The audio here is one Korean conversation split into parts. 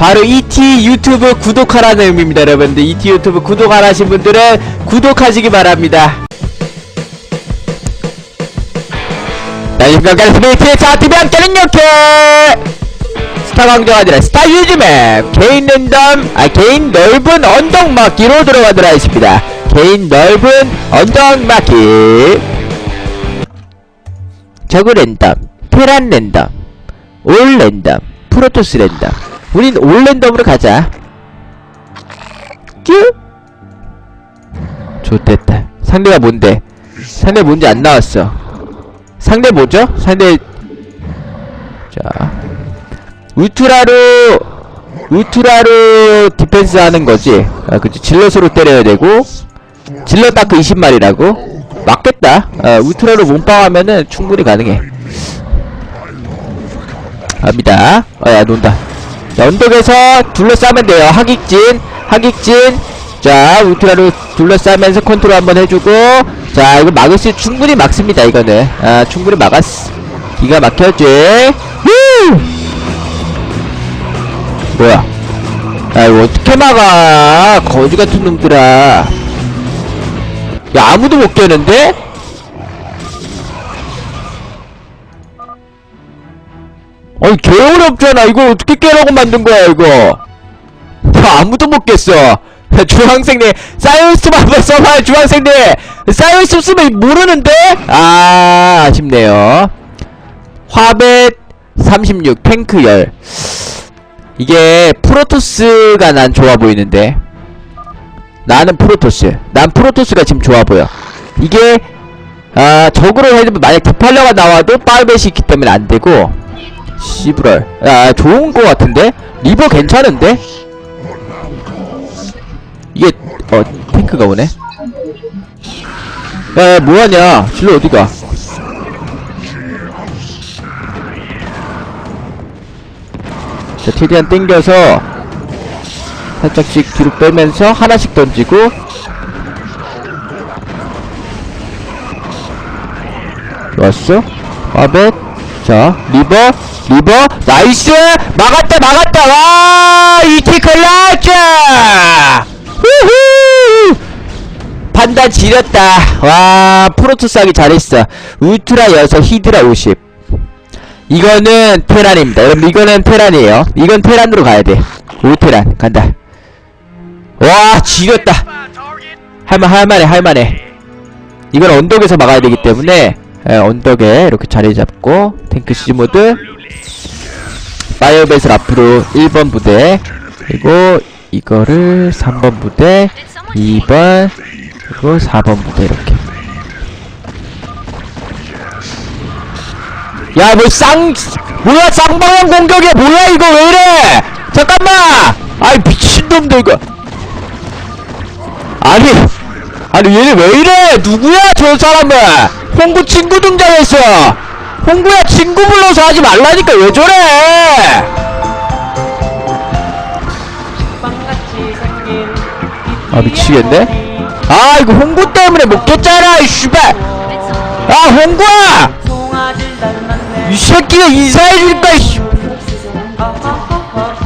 바로 ET 유튜브 구독하라는 의미입니다 여러분들. ET 유튜브 구독 안 하신 분들은 구독하시기 바랍니다. 자 지금까지 스페이트의 자티비 함께는 이렇게. 스타 강조가 아니라. 스타 유즈맵. 개인 랜덤 아 개인 넓은 언덕 막기로 들어가도록 하겠습니다. 개인 넓은 언덕 막기. 저그 랜덤 테란 랜덤 올 랜덤 프로토스 랜덤 우린 올 랜덤으로 가자. 큐 좋됐다. 상대가 뭔데? 상대 뭔지 안 나왔어. 상대 뭐죠? 상대 자 우투라로 우투라로 디펜스 하는 거지. 아 그치. 질럿으로 때려야 되고 질럿 다크 20마리라고? 맞겠다. 아, 우투라로 몸빵하면은 충분히 가능해. 갑니다. 어야 논다 자 언덕에서 둘러싸면 돼요. 하객진 하객진. 자 우투라로 둘러싸면서 컨트롤 한번 해주고. 자 이거 막을 수 충분히 막습니다 이거는. 아 충분히 막았어 기가 막혔지. 후! 뭐야? 야 이거 어떻게 막아? 거지 같은 놈들아. 야 아무도 못 깨는데? 아니 개 어렵잖아. 이거 어떻게 깨라고 만든 거야 이거? 야 아무도 못 깼어. 야, 주황색님 사이언스 한번 써봐요 주황색님 사이언스 없으면 모르는데? 아 아쉽네요. 화벳 36 탱크 열. 이게 프로토스가 난 좋아 보이는데. 나는 프로토스. 난 프로토스가 지금 좋아 보여. 이게 아 적으로 해도 만약 디팔러가 나와도 빨벳이 있기 때문에 안 되고 씨브럴 아 좋은 거 같은데? 리버 괜찮은데? 이게 어 탱크가 오네? 야 뭐하냐? 질러 어디가? 자 최대한 땡겨서 살짝씩 뒤로 빼면서 하나씩 던지고. 좋았어? 아벳 자 리버 리버 나이스! 막았다 막았다! 와 이티 클라자 후후! 판단 지렸다. 와 프로토스 하기 잘했어. 울트라 6 히드라 50 이거는 테란입니다. 여러분 이거는 테란이에요. 이건 테란으로 가야돼. 오테란. 간다. 와 지렸다. 할만 할만해 할만해. 이건 언덕에서 막아야 되기 때문에 예, 언덕에 이렇게 자리 잡고 탱크 시즈 모드 파이어벳을 앞으로 1번 부대 그리고 이거를 3번 부대 2번 그리고 4번 부대 이렇게. 야뭐 쌍 뭐야 쌍방향 공격이야? 뭐야 이거 왜 이래? 잠깐만! 아이 미친놈들 이거. 아니 아니 얘네 왜 이래? 누구야 저 사람은? 홍구 친구 등장했어. 홍구야 친구 불러서 하지 말라니까 왜 저래? 아 미치겠네. 아 이거 홍구 때문에 못 깼잖아 이 씨발. 아 홍구야! 이 새끼가 인사해줄까 이씨.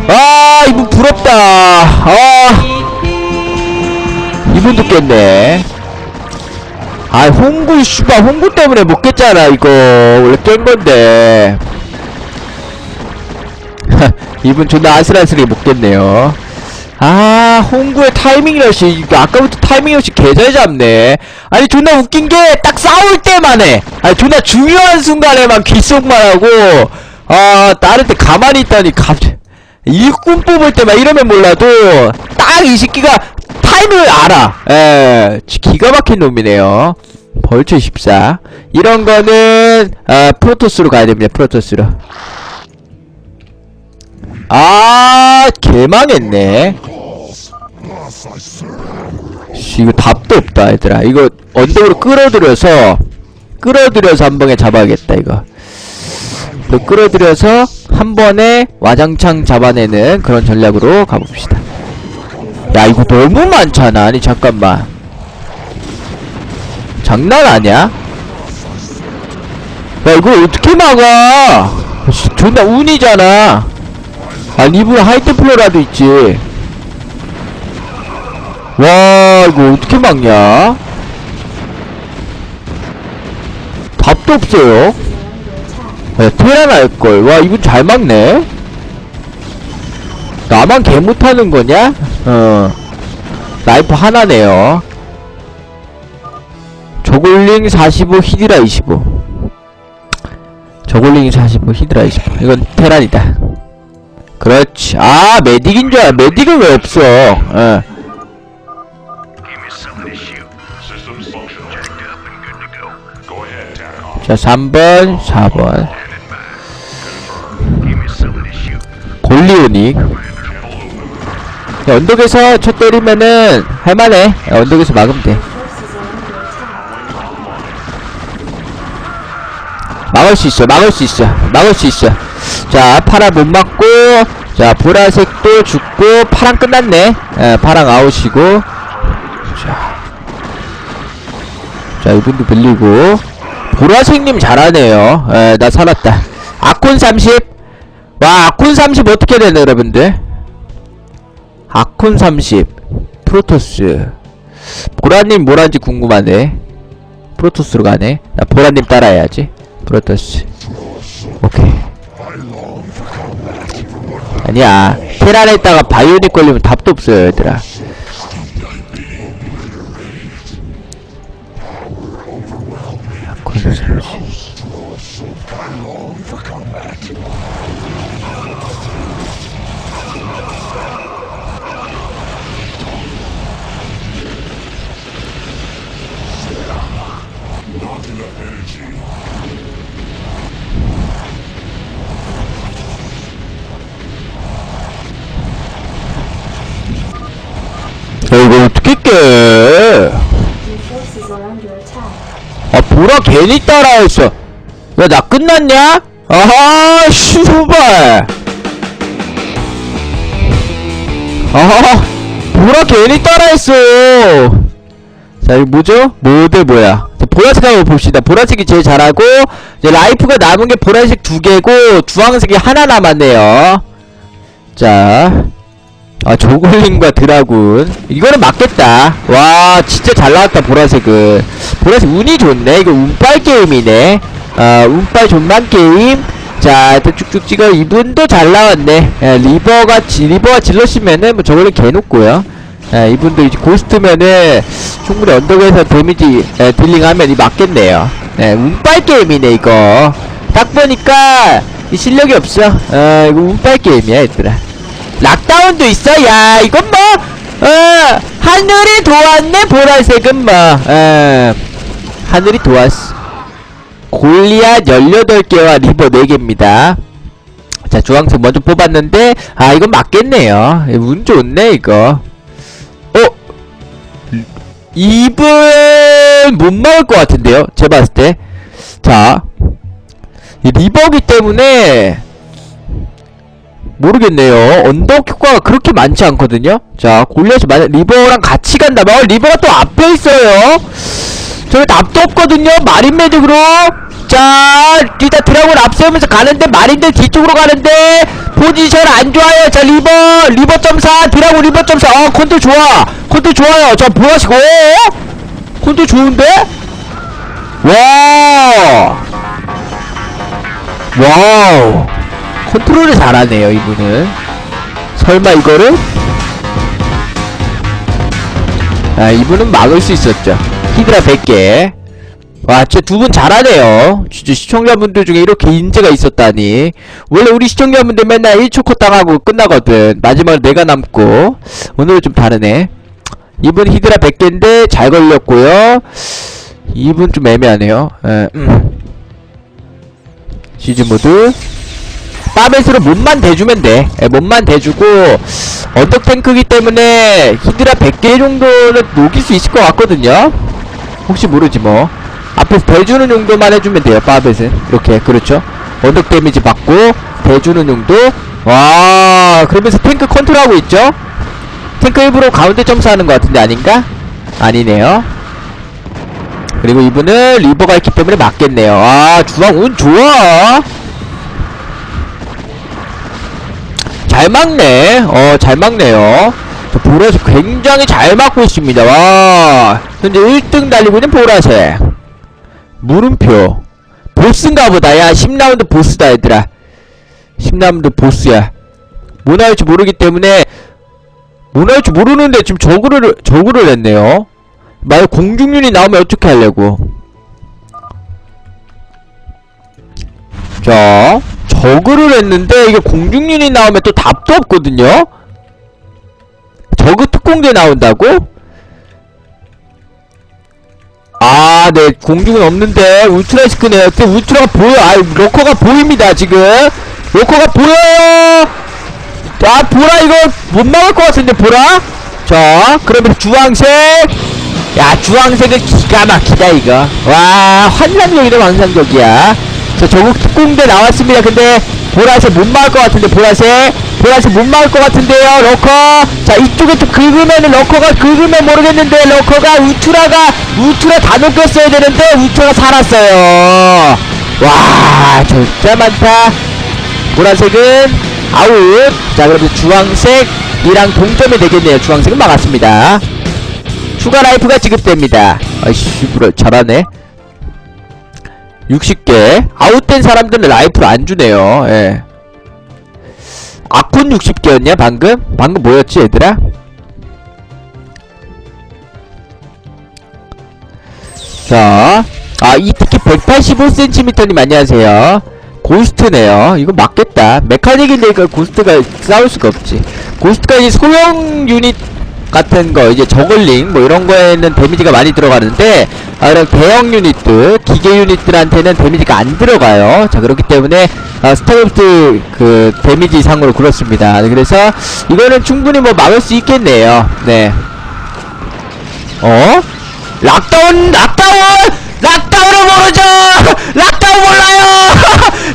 아 이분 부럽다. 아. 이분도 깼네 아 홍구 씨발 홍구 때문에 못 깼잖아 이거. 원래 깬 건데. 이분 존나 아슬아슬하게 못 깼네요. 아 홍구의 타이밍 이거 아까부터 타이밍 러시 개잘 잡네. 아니 존나 웃긴 게 딱 싸울 때만 해 아니 존나 중요한 순간에만 귓속만 하고 아 다른 때 가만히 있다니 갑자기 일꾼 뽑을 때만 이러면 몰라도 딱 이 새끼가 타이밍을 알아. 에 기가 막힌 놈이네요. 벌초 14 이런 거는 아 프로토스로 가야 됩니다 프로토스로. 아 개망했네. 씨, 이거 답도 없다 얘들아. 이거 언덕으로 끌어들여서 끌어들여서 한 방에 잡아야겠다 이거. 이거 끌어들여서 한 번에 와장창 잡아내는 그런 전략으로 가봅시다 야 이거 너무 많잖아. 아니 잠깐만. 장난 아니야? 야 이거 어떻게 막아? 씨, 존나 운이잖아. 아 리브는 하이템플러라도 있지. 와 이거 어떻게 막냐? 답도 없어요. 야, 할걸. 와 이분 잘 막네. 나만 개 못하는 거냐? 어 라이프 하나네요 저글링 45 히드라 25 저글링 45 히드라 25 이건 테란이다 그렇지 아 메딕인 줄 알아 메딕은 왜 없어 어. 자 3번 4번 Standing by. Confirm. Give me something to shoot. 골리오닉 야, 언덕에서 쳐 때리면은 할만해. 야, 언덕에서 막으면 돼. 막을 수 있어 막을 수 있어 막을 수 있어. 자 파란 못 맞고 자 보라색도 죽고 파랑 끝났네. 에, 파랑 아웃이고. 자, 자 이분도 빌리고. 보라색님 잘하네요. 에, 나 살았다. 아콘 30 와 아콘 30 어떻게 되네 여러분들 아콘 30 프로토스. 보라님 뭐란지 궁금하네. 프로토스로 가네. 나 보라님 따라해야지. 프로토스. 오케이. 아니야. 테란에 있다가 바이오닉 걸리면 답도 없어요 얘들아. 아콘 30 괜히 따라했어. 야 나 끝났냐? 아하 슈발. 아하 보라 괜히 따라했어. 자 이거 뭐죠? 모델 뭐야? 자, 보라색 한번 봅시다. 보라색이 제일 잘하고 이제 라이프가 남은 게 보라색 두 개고 주황색이 하나 남았네요. 자 아 조글링과 드라군. 이거는 맞겠다. 와 진짜 잘 나왔다 보라색은. 보라색 운이 좋네. 이거 운빨 게임이네. 아 운빨 존만 게임. 자 일단 쭉쭉 찍어. 이분도 잘 나왔네. 예, 리버가 지, 리버가 질러시면은 뭐 저걸로 개놓고요. 예, 이분도 이제 고스트면은 충분히 언덕에서 데미지 예, 딜링하면 이 맞겠네요. 예, 운빨 게임이네 이거. 딱 보니까 이 실력이 없어. 어 이거 운빨 게임이야 얘들아 락다운도 있어? 야, 이건 뭐, 어, 하늘이 도왔네, 보라색은 뭐, 어, 하늘이 도왔어. 골리앗 18개와 리버 4개입니다. 자, 주황색 먼저 뽑았는데, 아, 이건 맞겠네요. 예, 운 좋네, 이거. 어? 이분 못 막을 것 같은데요? 제가 봤을 때. 자, 이 리버기 때문에, 모르겠네요. 언덕 효과가 그렇게 많지 않거든요. 자, 골리앗이 만약 리버랑 같이 간다면 어, 리버가 또 앞에 있어요. 저기 답도 없거든요. 마린 매직으로. 자, 일단 드라곤 앞세우면서 가는데 마린들 뒤쪽으로 가는데 포지션 안 좋아요. 자, 리버 리버 점사 드라곤 리버 점사. 어, 컨트 좋아. 컨트 좋아요. 자. 오, 컨트 좋은데? 와. 와우. 컨트롤을 잘하네요 이분은. 설마 이거를? 아 이분은 막을 수 있었죠. 히드라 100개. 와 진짜 두 분 잘하네요. 진짜 시청자분들 중에 이렇게 인재가 있었다니. 원래 우리 시청자분들 맨날 1초컷 당하고 끝나거든. 마지막으로 내가 남고. 오늘은 좀 다르네. 이분 히드라 100개인데 잘 걸렸고요. 이분 좀 애매하네요. 에, 음. 시즌 모드 빠벳으로 몸만 대주면 돼. 예, 몸만 대주고 언덕 탱크기 때문에 히드라 100개 정도는 녹일 수 있을 것 같거든요. 혹시 모르지 뭐. 앞에서 대주는 정도만 해주면 돼요. 빠벳은 이렇게 그렇죠. 언덕 데미지 받고 대주는 정도. 와 그러면서 탱크 컨트롤하고 있죠. 탱크 일부러 가운데 점수하는 것 같은데 아닌가? 아니네요. 그리고 이분은 리버가 있기 때문에 맞겠네요. 아 주황 운 좋아. 잘 막네. 어, 잘 막네요. 자, 보라색 굉장히 잘 막고 있습니다. 와. 현재 1등 달리고 있는 보라색. 물음표. 보스인가 보다. 야, 10라운드 보스다, 얘들아. 10라운드 보스야. 뭐 나올지 모르기 때문에, 뭐 나올지 모르는데 지금 저구를, 저구를 했네요. 만약 공중윤이 나오면 어떻게 하려고. 자, 저그를 했는데 이게 공중윤이 나오면 또 답도 없거든요. 저그 특공대 나온다고? 아, 네, 공중은 없는데 울트라 시크네요. 근데 울트라가 보여. 아, 로커가 보입니다 지금. 로커가 보여요. 아, 보라 이거 못 막을 것 같은데 보라. 자, 그러면 주황색. 야, 주황색은 기가 막히다 이거. 와, 환상적이다 환상적이야. 자, 저국 특공대 나왔습니다. 근데 보라색 못 막을 것 같은데 보라색. 보라색 못 막을 것 같은데요. 러커. 자, 이쪽에 좀 긁으면은 러커가 긁으면 모르겠는데 러커가 우투라가 우투라 다 녹였어야 되는데 우투라가 살았어요. 와, 진짜 많다. 보라색은 아웃. 자, 그러면 주황색이랑 동점이 되겠네요. 주황색은 막았습니다. 추가 라이프가 지급됩니다. 아이씨, 뭐라, 잘하네. 60개. 아웃된 사람들은 라이프를 안 주네요. 예. 아콘 60개였냐, 방금? 방금 뭐였지, 얘들아? 자. 아, 이 특히 185cm님 안녕하세요. 고스트네요. 이거 맞겠다. 메카닉인데 이거 고스트가 싸울 수가 없지. 고스트가 이제 소형 유닛 같은 거 이제 저글링 뭐 이런 거에는 데미지가 많이 들어가는데 아 이런 대형 유닛들 기계 유닛들한테는 데미지가 안 들어가요. 자 그렇기 때문에 아, 스타크래프트 그 데미지 상으로 그렇습니다. 그래서 이거는 충분히 뭐 막을 수 있겠네요. 네. 어? 락다운 락다운! 락다운을 모르죠! 락다운 몰라요!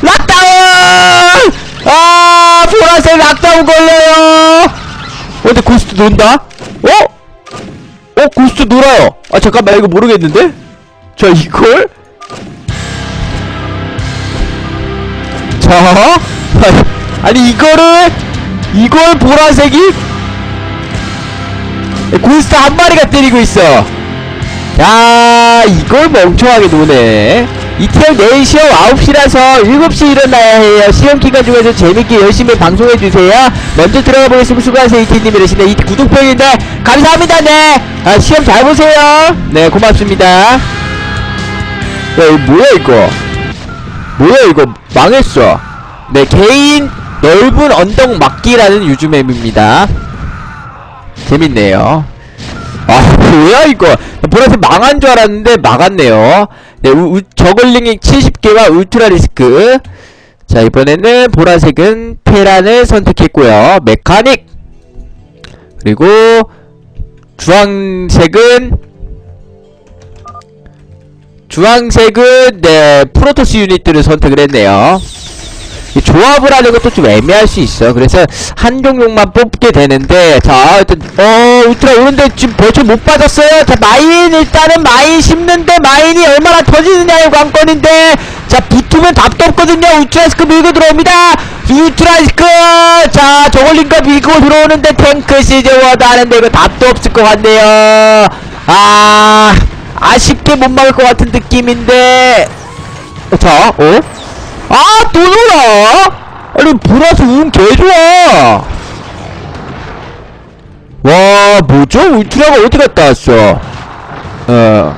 락다운! 아 보라색 락다운 걸려요! 어, 근데 고스트 논다? 어? 어, 고스트 놀아요. 아, 잠깐만, 이거 모르겠는데? 자, 이걸? 자, 아니, 이거를, 이걸 보라색이? 고스트 한 마리가 때리고 있어. 야, 이걸 멍청하게 노네. 이태형 내일 시험 9시라서 7시 일어나야 해요. 시험 기간 중에서 재밌게 열심히 방송해주세요. 먼저 들어가 보겠습니다. 수고하세요. 이태님이 이러시네. 이 구독병인데, 감사합니다. 네. 아, 시험 잘 보세요. 네, 고맙습니다. 야, 이거 뭐야, 이거? 뭐야, 이거? 망했어. 네, 개인 넓은 언덕 막기라는 유즈맵입니다. 재밌네요. 아 뭐야 이거. 보라색 망한 줄 알았는데 막았네요. 네 우, 우, 저글링이 70개와 울트라 리스크. 자 이번에는 보라색은 테란을 선택했고요. 메카닉. 그리고 주황색은 주황색은 네 프로토스 유닛들을 선택을 했네요 이 조합을 하는 것도 좀 애매할 수 있어. 그래서 한 종목만 뽑게 되는데, 자, 일단, 어, 울트라 오는데 지금 벌써 못 빠졌어요. 자, 마인, 일단은 마인 심는데 마인이 얼마나 터지느냐의 관건인데, 자, 붙으면 답도 없거든요. 울트라스크 밀고 들어옵니다. 울트라스크! 자, 저걸링과 밀고 들어오는데 탱크 시즈 워드 하는데 이거 답도 없을 것 같네요. 아, 아쉽게 못 막을 것 같은 느낌인데, 자, 어? 아, 또 놀아! 아니, 보라색 운 개좋아! 와, 뭐죠? 울트라가 어디 갔다 왔어? 어.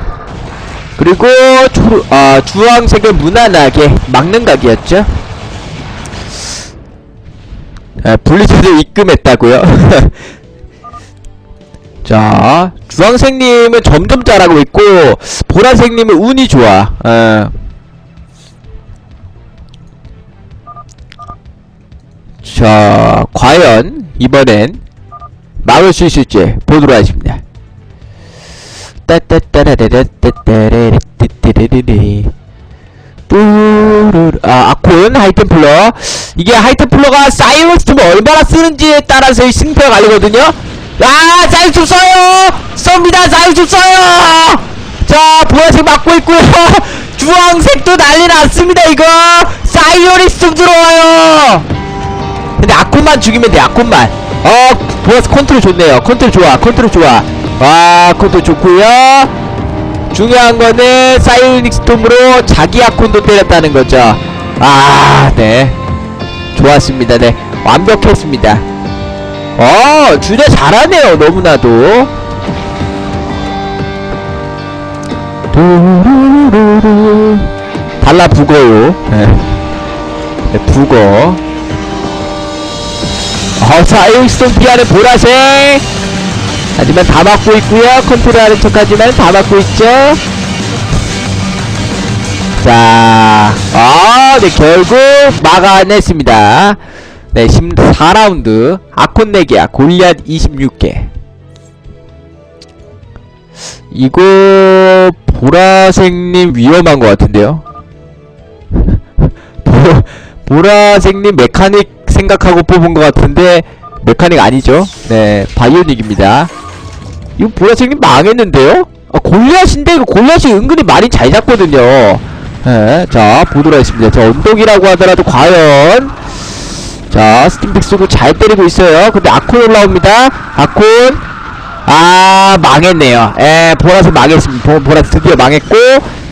그리고, 주, 아, 주황색을 무난하게 막는 각이었죠? 아, 분리체를 입금했다고요? 자, 주황색님은 점점 잘하고 있고, 보라색님은 운이 좋아. 어. 자, 과연 이번엔 막을 수 있을지 보도록 하겠습니다. 뚜루루. 아 아콘 하이템플러. 이게 하이템플러가 사이언스톰을 얼마나 쓰는지에 따라서 이 승패가 갈리거든요. 야 사이언스톰 써요! 쏩니다 사이언스톰 써요! 자 보라색 맞고 있고요. 주황색도 난리 났습니다 이거. 사이언스톰 들어와요 근데 아콘만 죽이면 돼 아콘만. 어 보너스 컨트롤 좋네요. 컨트롤 좋아 컨트롤 좋아. 와 컨트롤 좋고요. 중요한 거는 사이오닉 스톰으로 자기 아콘도 때렸다는 거죠. 아네. 좋았습니다. 네 완벽했습니다. 어 주제 잘하네요 너무나도. 달라 북어요. 네. 네, 북어 어 사이오닉스톰 피하는 보라색 하지만 다 막고 있고요 컨트롤하는 척하지만 다 막고 있죠 자, 아, 네, 결국 막아냈습니다. 네, 14라운드. 아콘 4개, 골리앗 26개. 이거, 보라색님 위험한 것 같은데요? 보, 보라색님 메카닉 생각하고 뽑은 것 같은데, 메카닉 아니죠? 네, 바이오닉입니다. 이거 보라색님 망했는데요? 아, 골리앗인데, 이거 골리앗이 은근히 많이 잘 잡거든요. 예, 자, 보도록 하겠습니다. 자, 언덕이라고 하더라도 과연. 자, 스팀픽 쓰고 잘 때리고 있어요. 근데 아콘 올라옵니다. 아콘. 아, 망했네요. 예, 보라색 망했습니다. 보, 보라색 드디어 망했고.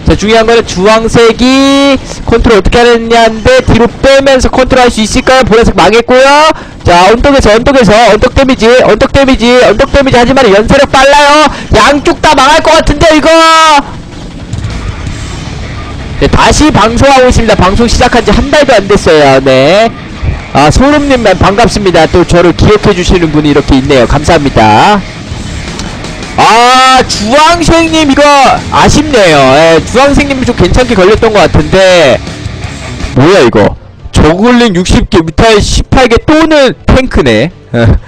자, 중요한 거는 주황색이 컨트롤 어떻게 하느냐인데, 뒤로 빼면서 컨트롤 할 수 있을까요? 보라색 망했고요. 자, 언덕에서, 언덕에서, 언덕 데미지, 언덕 데미지, 언덕 데미지 하지만 연세력 빨라요. 양쪽 다 망할 것 같은데, 이거! 네, 다시 방송하고 있습니다. 방송 시작한 지 한 달도 안 됐어요. 네. 아, 소름님 반갑습니다. 또 저를 기억해 주시는 분이 이렇게 있네요. 감사합니다. 아, 주황생님 이거 아쉽네요. 예, 주황생님이 좀 괜찮게 걸렸던 것 같은데. 뭐야, 이거. 저글링 60개, 미타일 18개 또는 탱크네.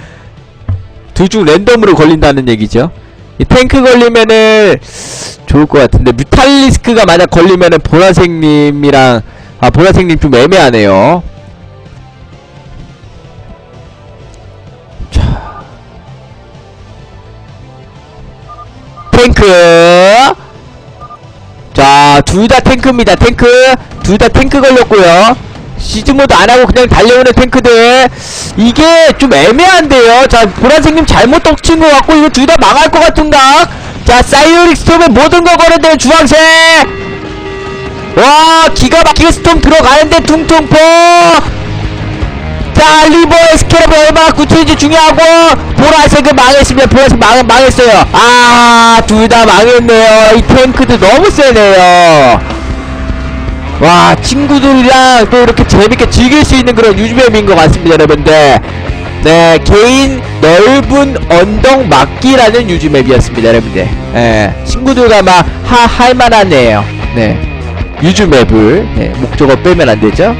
둘중 랜덤으로 걸린다는 얘기죠. 이 탱크 걸리면은 좋을 것 같은데 뮤탈리스크가 만약 걸리면은 보라색님이랑 아 보라색님 좀 애매하네요. 탱크. 자, 둘 다 탱크입니다. 탱크. 둘 다 탱크 걸렸고요. 시즈모드 안 하고 그냥 달려오는 탱크들. 이게 좀 애매한데요. 자, 보라색님 잘못 떡친 것 같고, 이거 둘 다 망할 것 같은가? 자, 사이오닉 스톰에 모든 거 걸었네요, 주황색! 와, 기가 막히게 스톰 들어가는데, 퉁퉁포! 자, 리버의 스케럽이 얼마나 굳혀진지 중요하고, 보라색은 망했습니다. 보라색 망, 망했어요. 아, 둘 다 망했네요. 이 탱크도 너무 세네요. 와 친구들이랑 또 이렇게 재밌게 즐길 수 있는 그런 유즈맵인 것 같습니다 여러분들 네 개인 넓은 언덕 막기라는 유즈맵이었습니다 여러분들 예 친구들과 막 하, 할만하네요 네 유즈맵을 네, 목적어 빼면 안되죠